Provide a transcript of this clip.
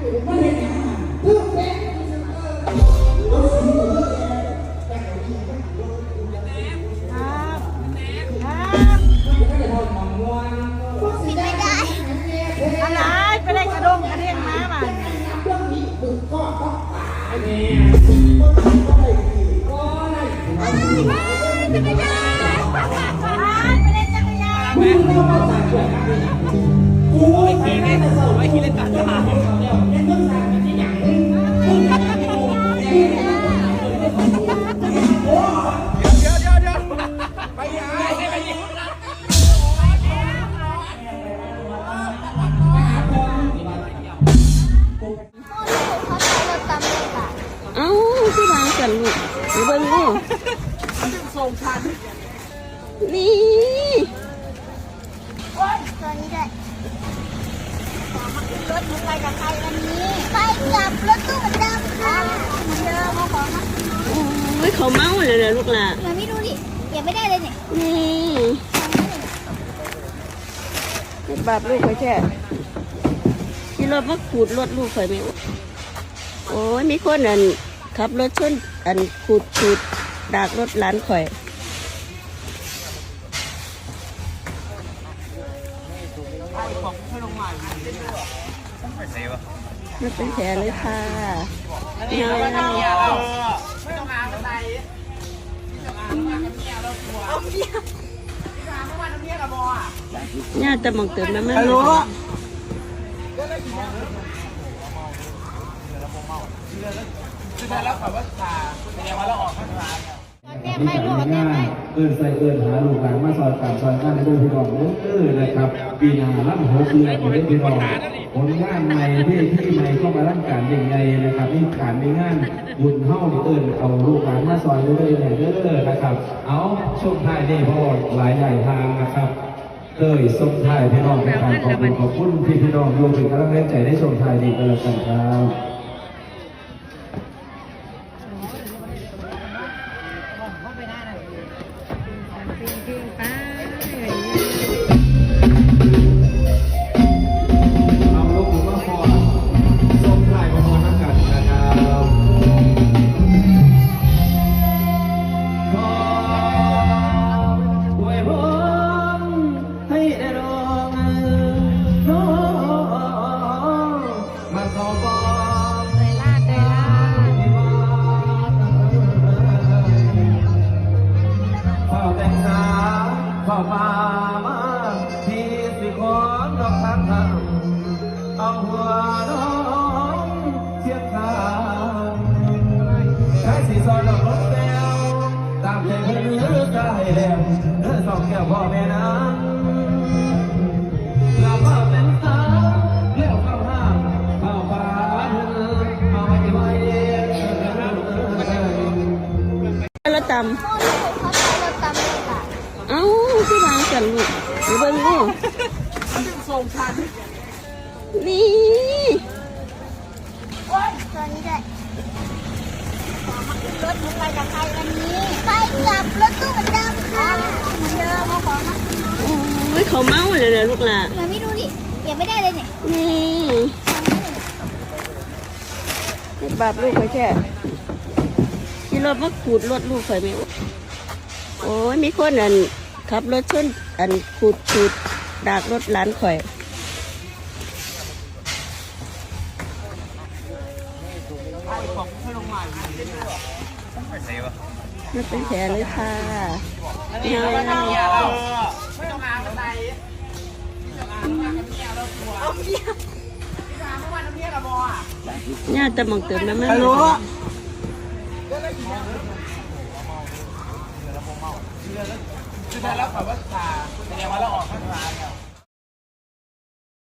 ไม่เห็นหยังเพื่อแฟนรถสีเลืองแดงครับครับไม่ได้ทอดมังม่วงรถสีแดงอะไรไปได้กระดงกระเดียงม้ามาเรื่องนี้มึงก็ต้องตายแน่จักร ไม่มาสั่งเพื่อนกันเลยกูไม่คิดเลยไม่คิดเลยตัดขาดเนี่ยเล่นเรื่องสั่งกันที่อย่างนี้มึงจะมาดูโอ้เดี๋ยวเดี๋ยวเดี๋ยวไปยังไงไปยังเอ้าที่วางกันลูกไปเบิ่งลูกส่งฉันนี่ ตัวนี้ด้วยรถอะไรกับใครวันนี้ไปกลับรถตู้เหมือนเดิมค่ะเหมือนเดิมเอาของมาโอ้ยเขาเมาเลยนะลูกล่ะยังไม่ดูดิยังไม่ได้เลยเนี่ยนี่เฮ็ดบาปลูกไปแค่ที่รถมาขูดรถลูกข่อยไหมโอ้ยมีคนอันขับรถชนอันขูดขูดดากรถหลานข่อย มันเป็นแผลเลยค่ะยาวไม่ต้องมาอะไรๆย่าจะมองเติมน้ำมันฮัลโหลคือแล้วขับว่าตาแสดงว่าเราออกข้างทางแก้ไม่รู้แก้ไม่เอินใส่เอินหาลูกหลานมาซอยการซอยงานในเรื่งพี่น้องเออนะครับ ปีนาล่ำหกเดือของพี่น้องผลงานใหม่ที่ที่ใหม่เข้ามาร่างการยังไงนะครับนี่การมีงานบุญเฮ้านี่เอินเอาลูกหลานมาซอยเรื่อยๆเด้อนะครับ เอาช่วงท้ายนี่พ่อหลายใหญ่ทางนะครับเต้ยส่งท้ายพี่น้องเป็นการขอบคุณขอบคุณพี่พี่น้องรวมถึงกำลังแรงใจได้ส่งท้ายดีกันแล้วกันครับ หัวน้องเทียบทางใช้สีซอยดอกรถแก้วตามใจเพื่อนเลือกได้แล้วเลือสองแก้วพ่อแม่นะเราก็เป็นสาวเลี้ยวเข้าห้างเข้าป่าเอาไว้ไว้แล้วตโม่ลูกเขาใช้รถตำเอ้าที่วางกันลูกเบิ้งลูกส่งฉัน นี่ตัวนี้ด้วยรถอะไรกับใครวันนี้ไปกลับรถตู้เหมือนเดิมค่ะเหมือนเดิมเอาของมาโอ้ยเขาเมาเลยนะลูกล่ะยังไม่ดูดิยังไม่ได้เลยเนี่ยนี่เฮ็ดบาปลูกไปแค่ที่รถมาขูดรถลูกข่อยไหมโอ้ยมีคนอันขับรถชนอันขูดขูดดากรถหลานข่อย มันเป็นแผลเลยค่ะยาวไม่ต้องมาอะไรเอาเมียพี่ถามเมื่อวานน้ำเมียกับบอๆย่าจะมองเติมน้ำมันฮัลโหลคือแล้วขับว่าตาแสดงว่าเราออกข้างทาง